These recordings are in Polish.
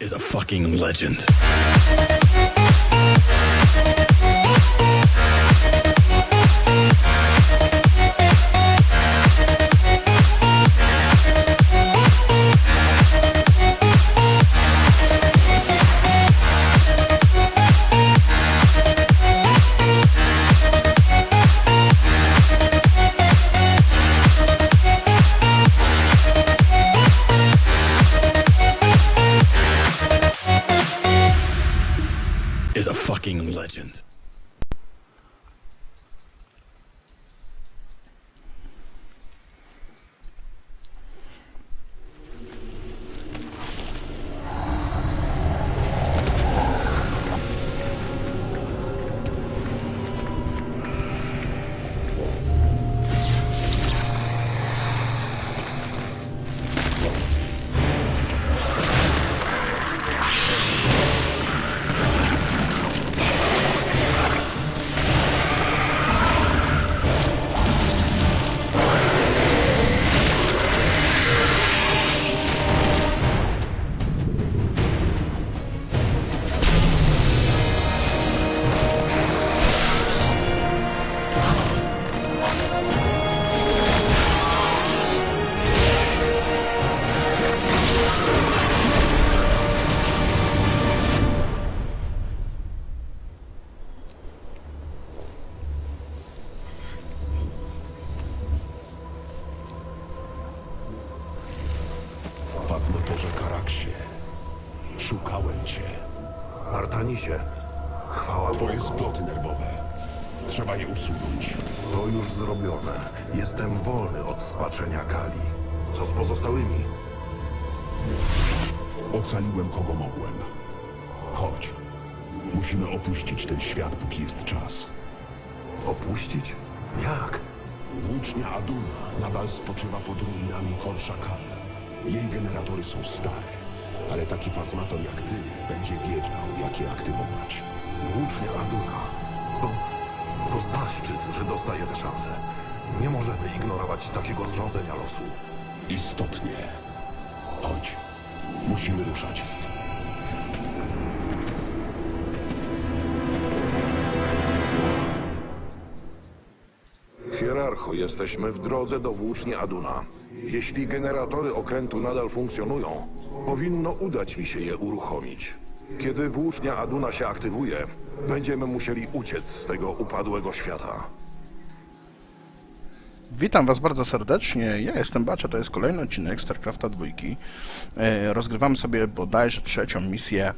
is a fucking legend. Fazmotorze Karaksie, szukałem cię. Artanisie, chwała Twoje Bogu, sploty nerwowe. Trzeba je usunąć. to już zrobione. Jestem wolny od spaczenia Kali. Co z pozostałymi? Ocaliłem kogo mogłem. Chodź. Musimy opuścić ten świat, póki jest czas. Opuścić? Jak? Włócznia Aduna nadal spoczywa pod ruinami Korsza Kal. Jej generatory są stare, ale taki fazmator jak ty będzie wiedział, jak je aktywować. Włócznia Aduna. To, to zaszczyt, że dostaję tę szansę. Nie możemy ignorować takiego zrządzenia losu. Istotnie. Chodź. Musimy ruszać. Hierarcho, jesteśmy w drodze do włóczni Aduna. Jeśli generatory okrętu nadal funkcjonują, powinno udać mi się je uruchomić. Kiedy włócznia Aduna się aktywuje, będziemy musieli uciec z tego upadłego świata. Witam Was bardzo serdecznie. Ja jestem Bacia, to jest kolejny odcinek StarCrafta 2. E, Rozgrywamy sobie bodajże trzecią misję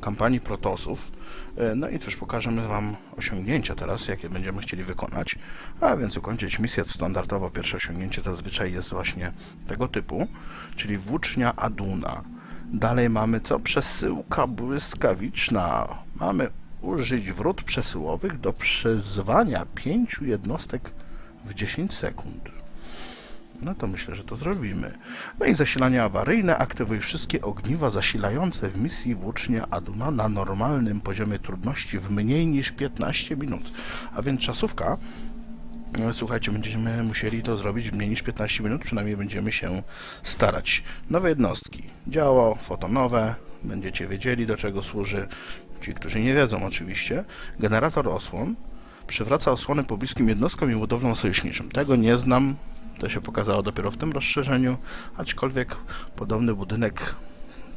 kampanii Protosów. E, No i cóż, pokażemy Wam osiągnięcia teraz, jakie będziemy chcieli wykonać. A więc ukończyć misję standardowo. Pierwsze osiągnięcie zazwyczaj jest właśnie tego typu, czyli włócznia Aduna. Dalej mamy co? Przesyłka błyskawiczna. Mamy użyć wrót przesyłowych do przyzwania pięciu jednostek w 10 sekund. No to myślę, że to zrobimy. No i zasilanie awaryjne. Aktywuj wszystkie ogniwa zasilające w misji włócznia Aduna na normalnym poziomie trudności w mniej niż 15 minut. A więc czasówka. No, Słuchajcie, będziemy musieli to zrobić w mniej niż 15 minut, przynajmniej będziemy się starać. Nowe jednostki. Działo fotonowe, będziecie wiedzieli do czego służy. Ci, którzy nie wiedzą oczywiście. Generator osłon. Przywraca osłony pobliskim jednostkom i budowlom sojuszniczym. Tego nie znam, to się pokazało dopiero w tym rozszerzeniu, aczkolwiek podobny budynek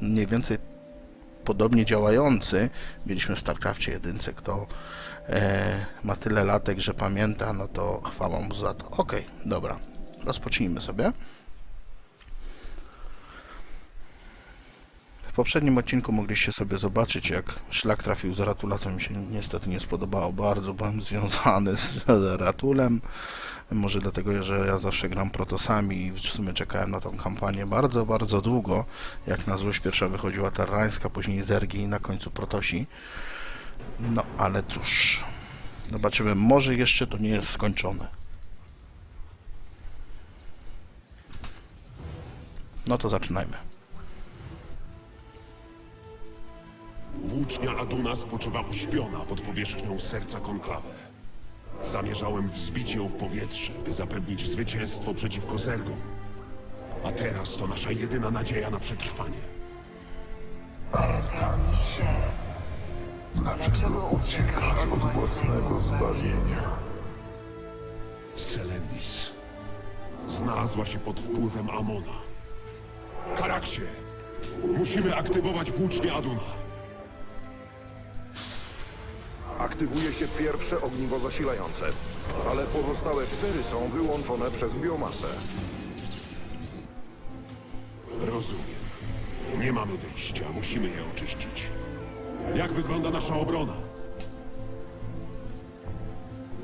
mniej więcej podobnie działający mieliśmy w StarCraftie 1. Kto e, ma tyle latek, że pamięta, no to chwała mu za to. Okej, dobra. Rozpocznijmy sobie. W poprzednim odcinku mogliście sobie zobaczyć, jak szlak trafił z Ratula, co mi się niestety nie spodobało. Bardzo byłem związany z Ratulem. Może dlatego, że ja zawsze gram protosami i w sumie czekałem na tą kampanię bardzo, bardzo długo. Jak na złość pierwsza wychodziła Terrańska, później Zergi i na końcu Protosi. No ale cóż. Zobaczymy, może jeszcze to nie jest skończone. No to zaczynajmy. Włócznia Aduna spoczywa uśpiona pod powierzchnią serca konklawy. Zamierzałem wzbić ją w powietrze, by zapewnić zwycięstwo przeciwko Zergom. A teraz to nasza jedyna nadzieja na przetrwanie. Artemisie, dlaczego uciekasz od własnego zbawienia? Selendis znalazła się pod wpływem Amona. Karaksie, musimy aktywować włócznie Aduna. Aktywuje się pierwsze ogniwo zasilające, ale pozostałe cztery są wyłączone przez biomasę. Rozumiem. Nie mamy wyjścia, musimy je oczyścić. Jak wygląda nasza obrona?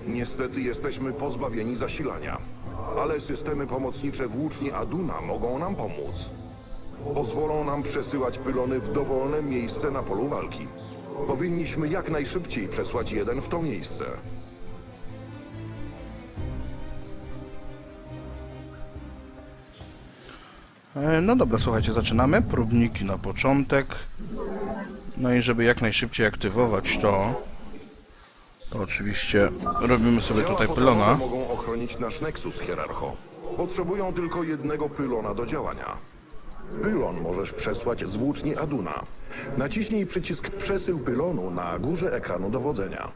Niestety jesteśmy pozbawieni zasilania, ale systemy pomocnicze włóczni Aduna mogą nam pomóc. Pozwolą nam przesyłać pylony w dowolne miejsce na polu walki. Powinniśmy jak najszybciej przesłać jeden w to miejsce. E, No dobra, słuchajcie, zaczynamy. Próbniki na początek. No i żeby jak najszybciej aktywować to, to oczywiście robimy sobie tutaj fotonowe pylona. mogą ochronić nasz Nexus, hierarcho. Potrzebują tylko jednego pylona do działania. Pylon możesz przesłać z włóczni Aduna. Naciśnij przycisk przesył pylonu na górze ekranu dowodzenia.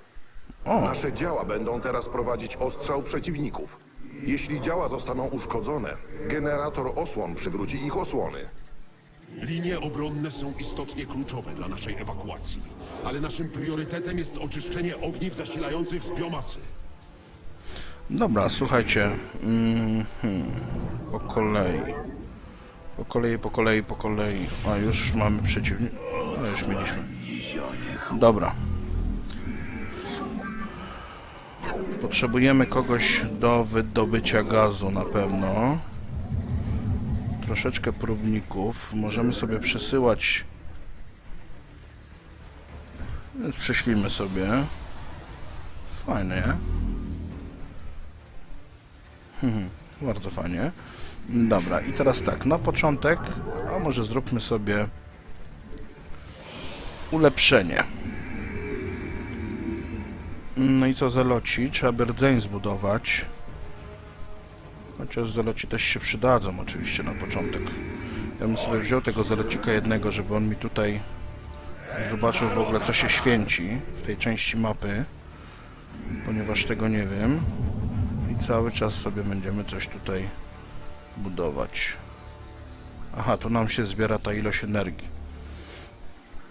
Nasze działa będą teraz prowadzić ostrzał przeciwników. Jeśli działa zostaną uszkodzone, generator osłon przywróci ich osłony. Linie obronne są istotnie kluczowe dla naszej ewakuacji, ale naszym priorytetem jest oczyszczenie ogniw zasilających z biomasy. Dobra, słuchajcie. Mm, hmm, po kolei. Po kolei, po kolei, po kolei. A już mamy przeciwnik. A już mieliśmy. Dobra. Potrzebujemy kogoś do wydobycia gazu na pewno. Troszeczkę próbników. Możemy sobie przesyłać. Więc prześlimy sobie. Fajnie. Bardzo fajnie. Dobra, i teraz tak, na początek, a może zróbmy sobie ulepszenie. No i co zeloci? Trzeba by rdzeń zbudować. Chociaż zeloci też się przydadzą oczywiście na początek. Ja bym sobie wziął tego zelocika jednego, żeby on mi tutaj zobaczył w ogóle co się święci w tej części mapy. Ponieważ tego nie wiem. I cały czas sobie będziemy coś tutaj budować. Aha, tu nam się zbiera ta ilość energii.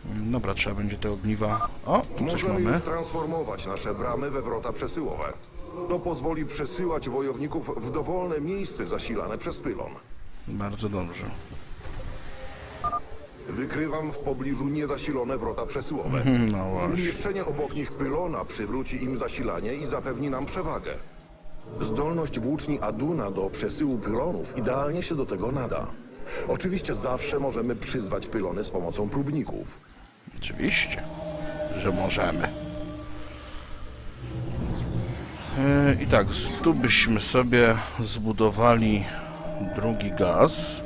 Dobra, trzeba będzie te ogniwa... O, tu coś Możemy mamy. już transformować nasze bramy we wrota przesyłowe. To pozwoli przesyłać wojowników w dowolne miejsce zasilane przez pylon. Bardzo dobrze. Wykrywam w pobliżu niezasilone wrota przesyłowe. No właśnie. Umieszczenie obok nich pylona przywróci im zasilanie i zapewni nam przewagę. Zdolność włóczni Aduna do przesyłu pylonów idealnie się do tego nada. Oczywiście zawsze możemy przyzwać pylony z pomocą próbników. Oczywiście, że możemy. E, I tak, tu byśmy sobie zbudowali drugi gaz.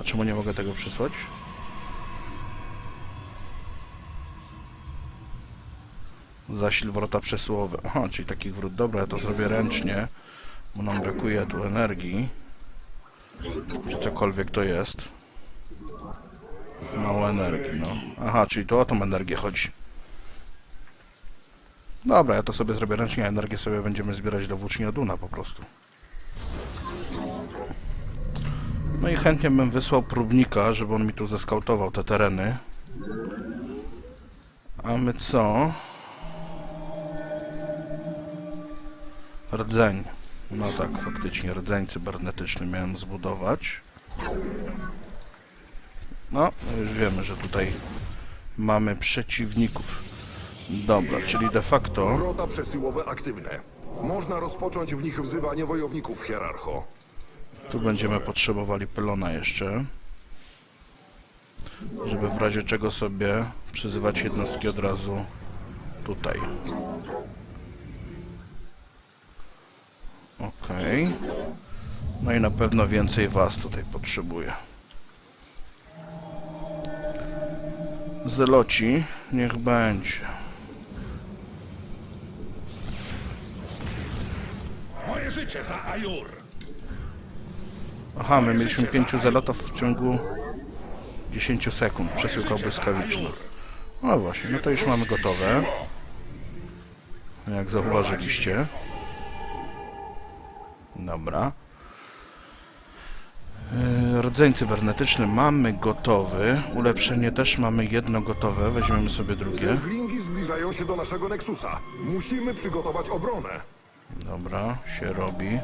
A czemu nie mogę tego przysłać? Zasil wrota przesyłowe. Aha, czyli takich wrót. Dobra, ja to zrobię ręcznie, bo nam brakuje tu energii. Czy cokolwiek to jest. Mało energii, no. Aha, czyli tu o tą energię chodzi. Dobra, ja to sobie zrobię ręcznie, a energię sobie będziemy zbierać do włóczni po prostu. No i chętnie bym wysłał próbnika, żeby on mi tu zeskautował te tereny. A my co? Rdzeń. No tak, faktycznie rdzeń cybernetyczny miałem zbudować. No, już wiemy, że tutaj mamy przeciwników. Dobra, czyli de facto Wrota przesyłowe aktywne. Można rozpocząć w nich wzywanie wojowników hierarcho. tu będziemy potrzebowali pylona jeszcze. Żeby w razie czego sobie przyzywać jednostki od razu tutaj. Okej. No i na pewno więcej was tutaj potrzebuję. Zeloci, niech będzie. Moje życie za Ajur! Aha, my mieliśmy pięciu zelotów w ciągu 10 sekund. Przesyłka błyskawiczna. No właśnie, no to już mamy gotowe. Jak zauważyliście. Dobra. Yy, Rdzeń cybernetyczny mamy gotowy. Ulepszenie też mamy jedno gotowe. Weźmiemy sobie drugie. Zerglingi zbliżają się do naszego Nexusa. Musimy przygotować obronę. Dobra, się robi.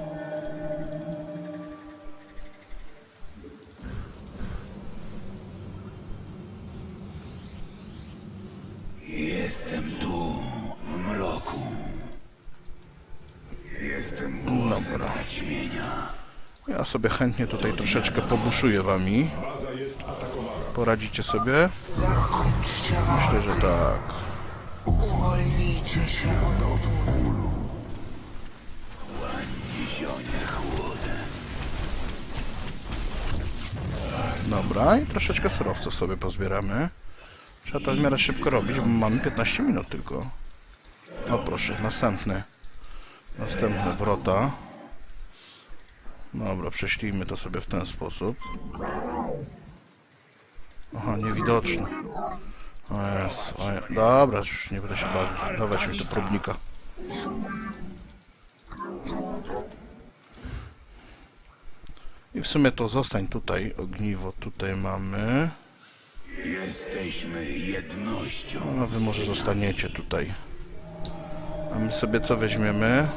Sobie chętnie tutaj troszeczkę pobuszuję wami. Poradzicie sobie? Myślę, że tak. Uwolnijcie się od bólu. Dobra, i troszeczkę surowców sobie pozbieramy. Trzeba to w miarę szybko robić, bo mamy 15 minut tylko. O proszę, następny. Następne wrota. Dobra, prześlijmy to sobie w ten sposób. Aha, niewidoczny. O jest, o je... Dobra, już nie będę się bawił. Dawać mi tu próbnika. I w sumie to zostań tutaj, ogniwo tutaj mamy. Jesteśmy jednością. No wy może zostaniecie tutaj. A my sobie co weźmiemy?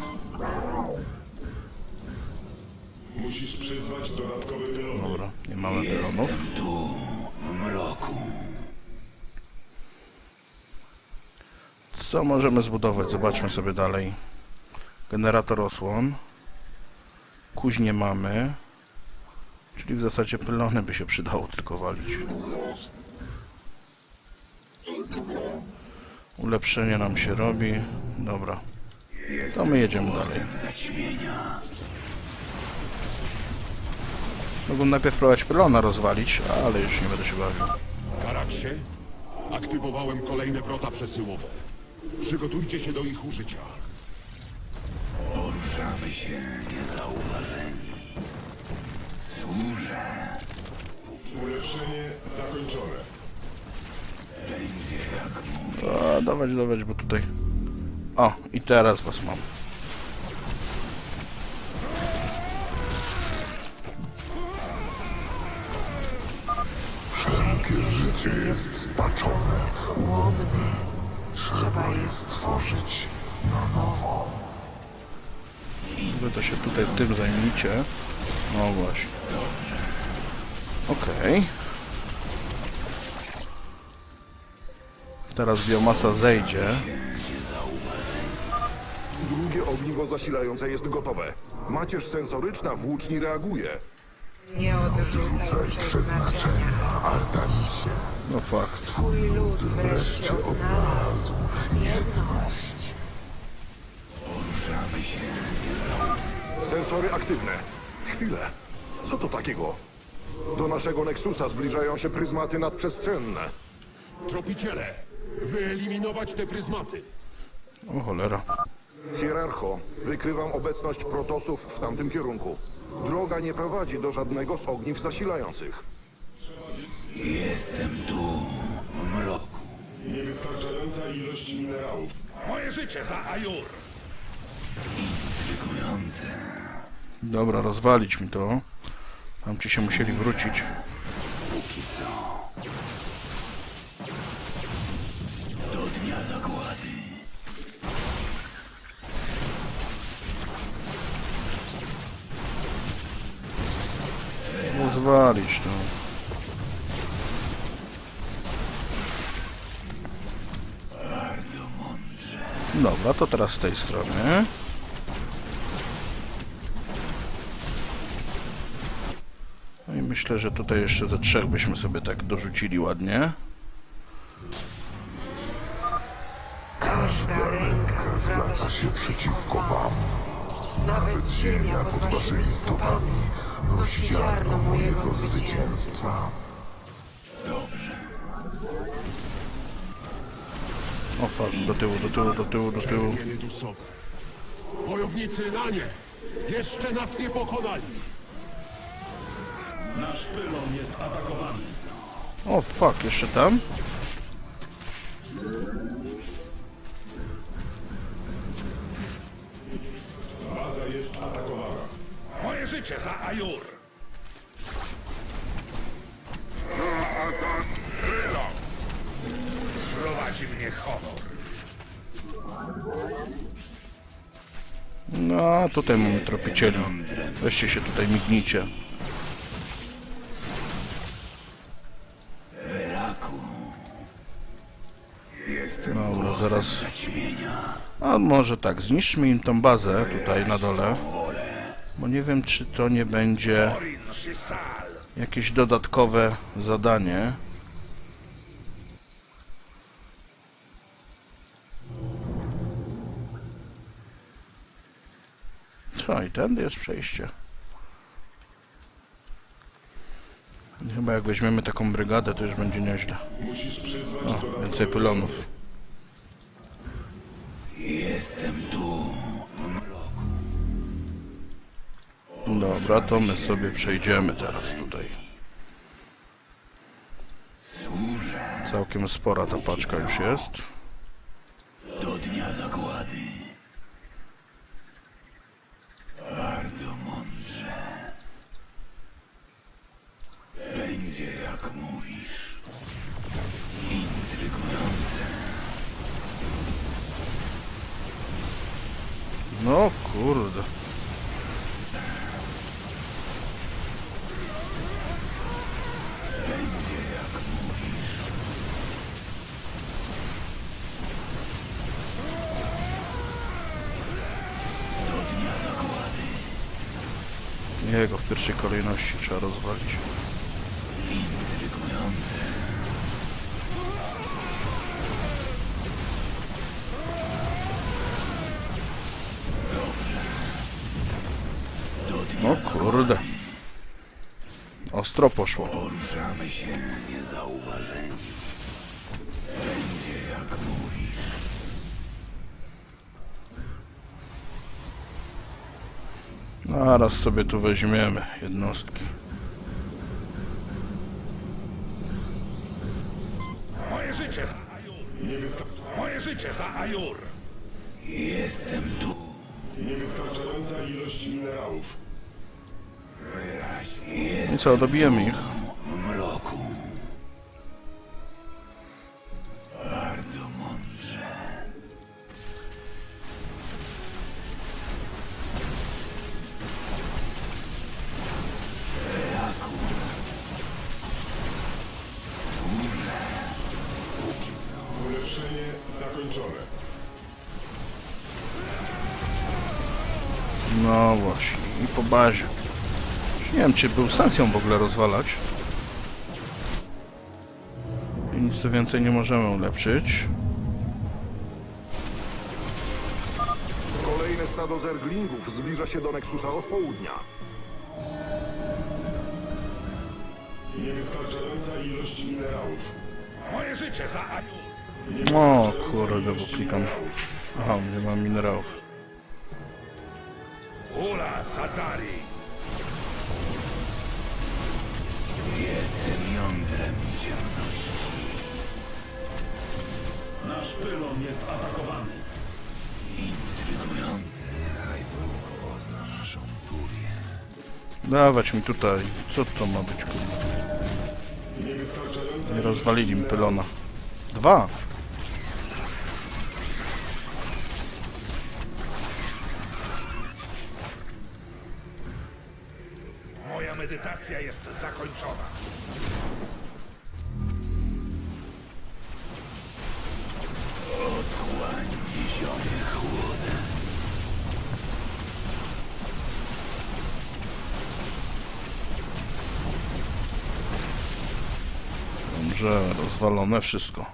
Musisz przyzwać dodatkowy pylon. Dobra, nie mamy pylonów. Tu, w mroku. Co możemy zbudować? Zobaczmy sobie dalej. Generator osłon. Kuźnie mamy. Czyli w zasadzie pylony by się przydało tylko walić. Ulepszenie nam się robi. Dobra. To my jedziemy dalej. Mogłem najpierw próbować pylona rozwalić, ale już nie będę się bawił. Karaksie, aktywowałem kolejne wrota przesyłowe. Przygotujcie się do ich użycia. Poruszamy się niezauważeni. Służę. Ulepszenie zakończone. Będzie jak mówię. A, dawać, dawać, bo tutaj... O, i teraz was mam. Życie jest spaczone, ułomne. Trzeba je stworzyć na nowo. Wy to się tutaj tym zajmijcie. No właśnie. Okej. Teraz biomasa zejdzie. Drugie ogniwo zasilające jest gotowe. Macierz sensoryczna włóczni reaguje. Nie odrzucaj przeznaczenia. Artamisie, No fakt. Twój lud wreszcie odnalazł jedność. Poruszamy się. Sensory aktywne. Chwilę. Co to takiego? Do naszego Nexusa zbliżają się pryzmaty nadprzestrzenne. Tropiciele, wyeliminować te pryzmaty. O cholera. Hierarcho, wykrywam obecność protosów w tamtym kierunku. Droga nie prowadzi do żadnego z ogniw zasilających. Jestem tu, w mroku. Niewystarczająca ilość minerałów. Moje życie za Ajur. Intrygujące. Dobra, rozwalić mi to. Tam ci się musieli wrócić. Póki co. Do dnia zagłady. Rozwalić to. Dobra, to teraz z tej strony. No i myślę, że tutaj jeszcze ze trzech byśmy sobie tak dorzucili ładnie. Każda ręka zwraca się przeciwko wam. Nawet ziemia pod waszymi stopami nosi ziarno mojego zwycięstwa. O fuck, do tyłu, do tyłu, do tyłu, do tyłu. Wojownicy na nie! Jeszcze nas nie pokonali! Nasz pylon jest atakowany. O fuck, jeszcze tam? Baza jest atakowana. Moje życie za Ajur! Mnie honor. No, tutaj mamy tropicieli. Weźcie się tutaj mignijcie. Dobra, zaraz. A może tak, zniszczmy im tą bazę tutaj na dole. Bo nie wiem, czy to nie będzie jakieś dodatkowe zadanie. Co, i tędy jest przejście. Chyba jak weźmiemy taką brygadę, to już będzie nieźle. O, więcej pylonów. Jestem tu. Dobra, to my sobie przejdziemy teraz tutaj. Całkiem spora ta paczka już jest. 12 kolejności trzeba rozwalić. Intrygujące. No kurde. Ostro poszło. Poruszamy się niezauważeni. Zaraz sobie tu weźmiemy jednostki. Moje życie za Ajur! Moje życie za Ajur! Jestem tu. Niewystarczająca ilość minerałów. I co, dobijemy ich? Zakończone. No właśnie, i po bazie. Nie wiem, czy był sens ją w ogóle rozwalać. I nic tu więcej nie możemy ulepszyć. Kolejne stado zerglingów zbliża się do Nexusa od południa. Niewystarczająca ilość minerałów. Moje życie za Ajur! O kurde, bo klikam. Aha, nie mam minerałów. Ula Satari! Jestem jądrem ciemności. Nasz pylon jest atakowany. Intrygujący. Niechaj wróg pozna naszą furię. Dawać mi tutaj. Co to ma być, kurde? Nie rozwalili mi pylona. Dwa! Jest zakończona. Otchłań zionie chłodem. Dobrze, rozwalone wszystko.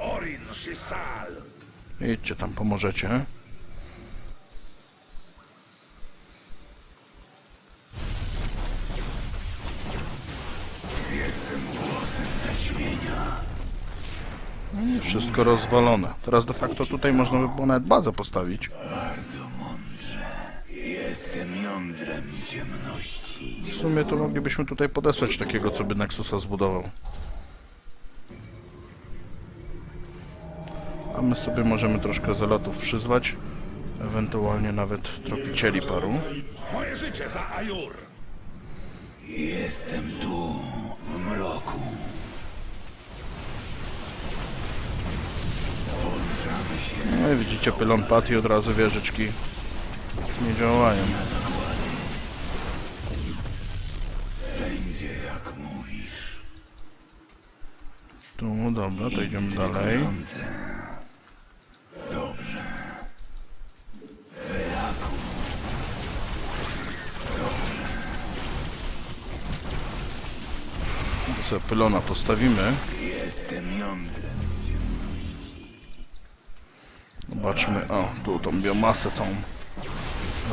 Orin Shisal! Idźcie tam, pomożecie. Wszystko rozwalone. Teraz de facto tutaj można by było nawet bazę postawić. Bardzo mądrze. Jestem jądrem ciemności. W sumie to moglibyśmy tutaj podesłać takiego, co by Nexusa zbudował. A my sobie możemy troszkę zelotów przyzwać. Ewentualnie nawet tropicieli paru. Moje życie za Ajur! Jestem tu, w mroku. No i widzicie, pylon padł i od razu wieżyczki nie działają. Będzie jak mówisz. Tu, dobra, to idziemy dalej. Dobrze. Sobie pylona postawimy. Jestem jądrem. Zobaczmy, o, tu tą biomasę całą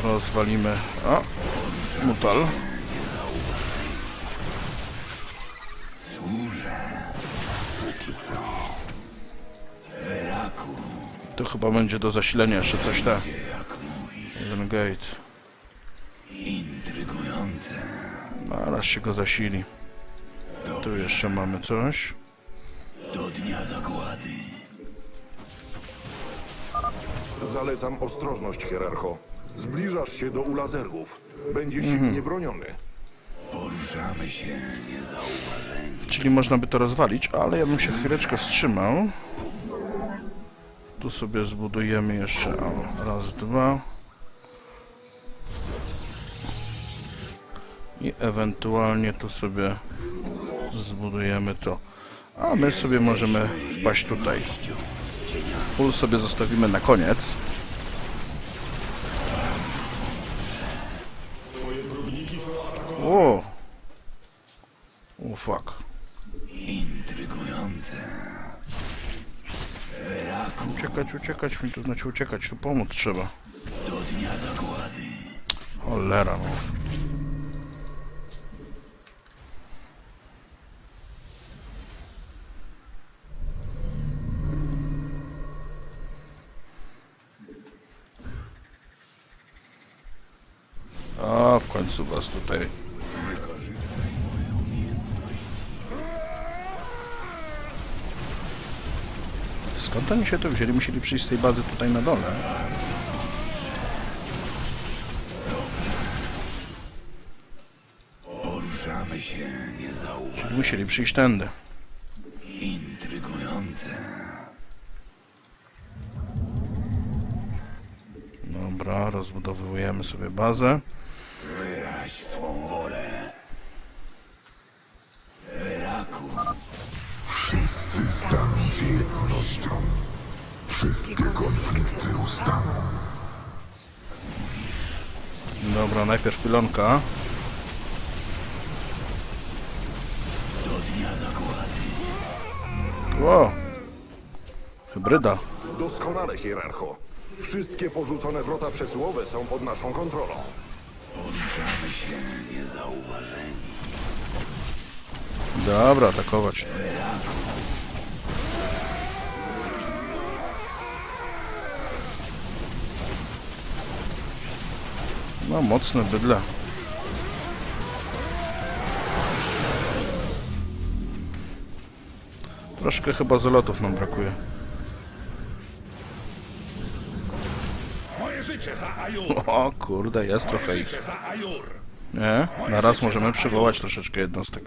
rozwalimy. O, mutal. To chyba będzie do zasilenia jeszcze coś tak. Jeden gate. Intrygujące. Zaraz się go zasili. Tu jeszcze mamy coś. Do dnia zagłady. Zalecam ostrożność, hierarcho. Zbliżasz się do ulazergów. Będzie silnie broniony. Poruszamy się niezauważeni. Czyli można by to rozwalić, ale ja bym się chwileczkę wstrzymał. Tu sobie zbudujemy jeszcze o, raz, dwa. I ewentualnie tu sobie zbudujemy to. A my sobie możemy wpaść tutaj. Pól sobie zostawimy na koniec. O! O fuck. Intrygujące. Uciekać, uciekać mi to znaczy uciekać, tu pomóc trzeba. Do dnia zagłady. Cholera no. A w końcu was tutaj. Skąd oni się to wzięli? Musieli przyjść z tej bazy tutaj na dole. Poruszamy się. Musieli przyjść tędy. Intrygujące. Dobra, rozbudowujemy sobie bazę. Jednością. Wszystkie konflikty ustaną. Dobra, najpierw pilonka. Do dnia zagłady. O! Hybryda. Doskonale, hierarcho. Wszystkie porzucone wrota przesyłowe są pod naszą kontrolą. Poruszamy się niezauważeni. Dobra, atakować. No, mocne bydle. Troszkę chyba zalotów nam brakuje. Moje życie za Ajur. O kurde, jest trochę ich. Nie? Na raz możemy przywołać troszeczkę jednostek.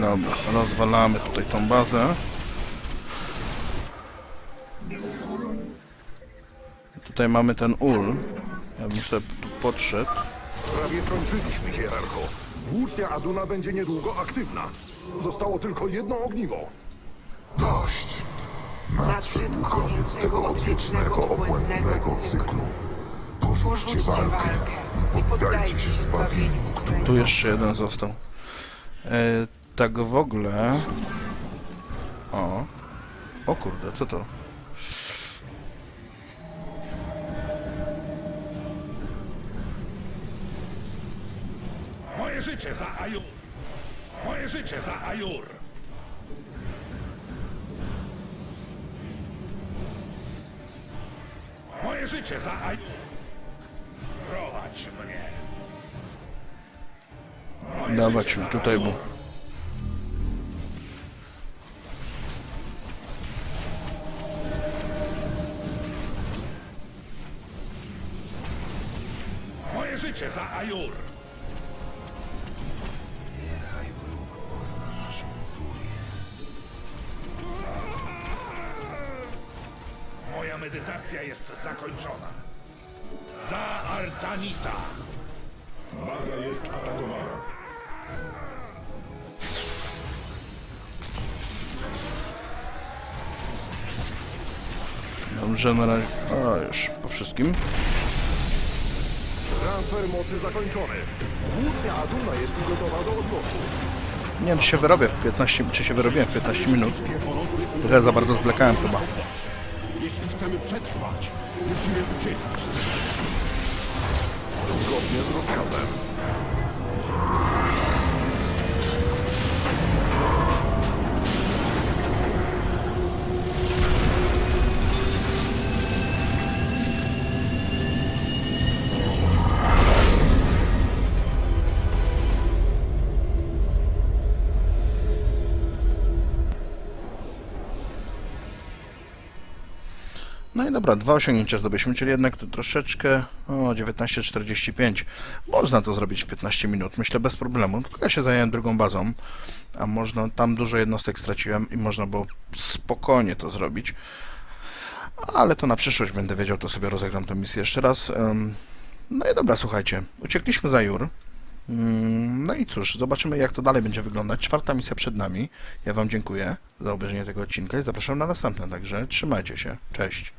Dobra, rozwalamy tutaj tą bazę. Tutaj mamy ten ul. Ja bym sobie tu podszedł. Prawie skończyliśmy, hierarcho. Włócznia Aduna będzie niedługo aktywna. Zostało tylko jedno ogniwo. Dość. Nadszedł koniec tego odwiecznego, obłędnego cyklu. Porzućcie walkę. walkę i poddajcie się zbawieniu, które Tu jeszcze jeden został. E, tak w ogóle... O. O kurde, co to? Moje życie za Ajur. Moje życie za Ajur. Moje życie za Ajur. Prowadź mnie. Moje Dawać mi tutaj, Ajur. Życie za Ajur. Moja medytacja jest zakończona. Za Artanisa. Baza jest atakowana. Dobrze, na razie... O, już po wszystkim. Transfer mocy zakończony. Włócznia Aduna jest gotowa do odlotu. Nie wiem, czy się wyrobię w 15... czy się wyrobiłem w 15 minut. Trochę za bardzo zwlekałem chyba. Jeśli chcemy przetrwać, musimy uciekać. Zgodnie z rozkazem. Dobra, dwa osiągnięcia zdobyliśmy, czyli jednak to troszeczkę... O, 19.45. Można to zrobić w 15 minut, myślę bez problemu. Tylko ja się zająłem drugą bazą, a można... Tam dużo jednostek straciłem i można było spokojnie to zrobić. Ale to na przyszłość będę wiedział, to sobie rozegram tę misję jeszcze raz. No i dobra, słuchajcie. Uciekliśmy za Jur. Mm, No i cóż, zobaczymy jak to dalej będzie wyglądać. Czwarta misja przed nami. Ja Wam dziękuję za obejrzenie tego odcinka i zapraszam na następne. Także trzymajcie się. Cześć.